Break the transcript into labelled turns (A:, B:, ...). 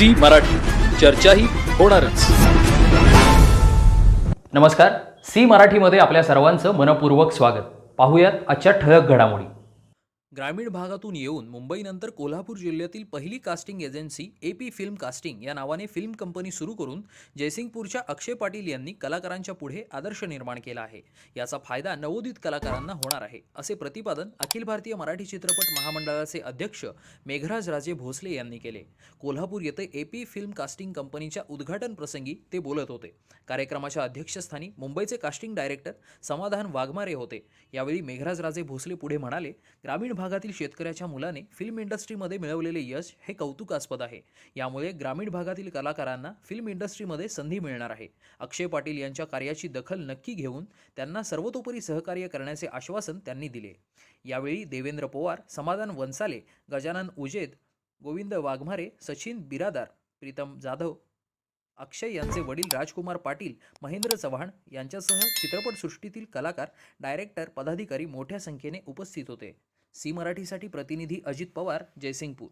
A: Zee Marathi. चर्चाही होणारच.
B: नमस्कार. सी मराठीमध्ये आपल्या सर्वांचं मनपूर्वक स्वागत. पाहूयात आजच्या ठळक घडामोडी.
C: ग्रामीण भागातून येऊन मुंबईनंतर कोल्हापूर जिल्ह्यातील पहिली casting agency A P film casting या नावाने फिल्म कंपनी सुरू करून जयसिंगपूरच्या अक्षय पाटील यांनी कलाकारांच्या पुढे आदर्श निर्माण केला आहे. याचा फायदा नवोदित कलाकारांना होणार आहे असे प्रतिपादन अखिल भारतीय मराठी चित्रपट महामंडळाचे अध्यक्ष मेघराज राजे भोसले यांनी केले. कोल्हापूर येथे ए पी फिल्म कास्टिंग कंपनीच्या उद्घाटन प्रसंगी ते बोलत होते. कार्यक्रमाच्या अध्यक्षस्थानी मुंबईचे कास्टिंग डायरेक्टर समाधान वाघमारे होते. यावेळी मेघराज राजे भोसले पुढे म्हणाले ग्रामीण भागातील शेतकऱ्याच्या मुलाने फिल्म इंडस्ट्रीमध्ये मिळवलेले यश हे कौतुकास्पद आहे. यामुळे ग्रामीण भागातील कलाकारांना फिल्म इंडस्ट्रीमध्ये संधी मिळणार आहे. अक्षय पाटील यांच्या कार्याची दखल नक्की घेऊन त्यांना सर्वतोपरी सहकार्य करण्याचे आश्वासन त्यांनी दिले. यावेळी देवेंद्र पवार समाधान वंसाले गजानन उजेद गोविंद वाघमारे सचिन बिरादार प्रीतम जाधव अक्षय यांचे वडील राजकुमार पाटील महेंद्र चव्हाण यांच्यासह चित्रपटसृष्टीतील कलाकार डायरेक्टर पदाधिकारी मोठ्या संख्येने उपस्थित होते. सी मराठीसाठी प्रतिनिधी अजित पवार जयसिंगपूर.